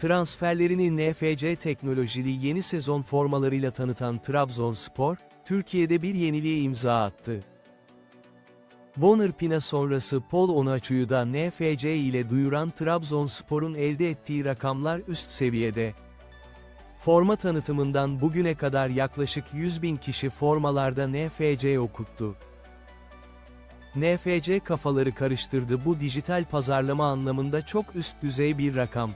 Transferlerini NFC teknolojili yeni sezon formalarıyla tanıtan Trabzonspor, Türkiye'de bir yeniliğe imza attı. Bonner Pina sonrası Paul Onuachu'yu da NFC ile duyuran Trabzonspor'un elde ettiği rakamlar üst seviyede. Forma tanıtımından bugüne kadar yaklaşık 100 bin kişi formalarda NFC okuttu. NFC kafaları karıştırdı bu dijital pazarlama anlamında çok üst düzey bir rakam.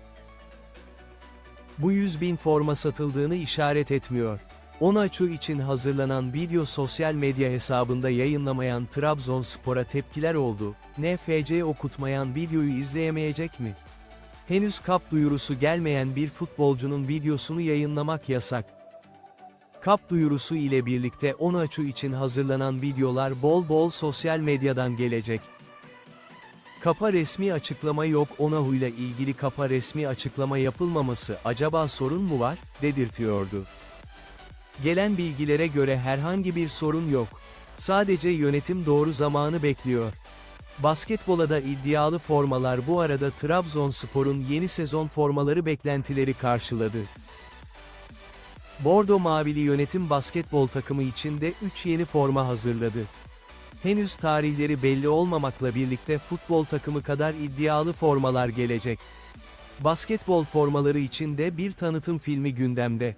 Bu 100 bin forma satıldığını işaret etmiyor. Onaçu için hazırlanan video sosyal medya hesabında yayınlamayan Trabzonspor'a tepkiler oldu. NFC okutmayan videoyu izleyemeyecek mi? Henüz kap duyurusu gelmeyen bir futbolcunun videosunu yayınlamak yasak. Kap duyurusu ile birlikte Onaçu için hazırlanan videolar bol bol sosyal medyadan gelecek. Kapa resmi açıklama yok Onahu ile ilgili Kapa resmi açıklama yapılmaması acaba sorun mu var, dedirtiyordu. Gelen bilgilere göre herhangi bir sorun yok. Sadece yönetim doğru zamanı bekliyor. Basketbola da iddialı formalar bu arada Trabzonspor'un yeni sezon formaları beklentileri karşıladı. Bordo Mavili yönetim basketbol takımı için de 3 yeni forma hazırladı. Henüz tarihleri belli olmamakla birlikte futbol takımı kadar iddialı formalar gelecek. Basketbol formaları için de bir tanıtım filmi gündemde.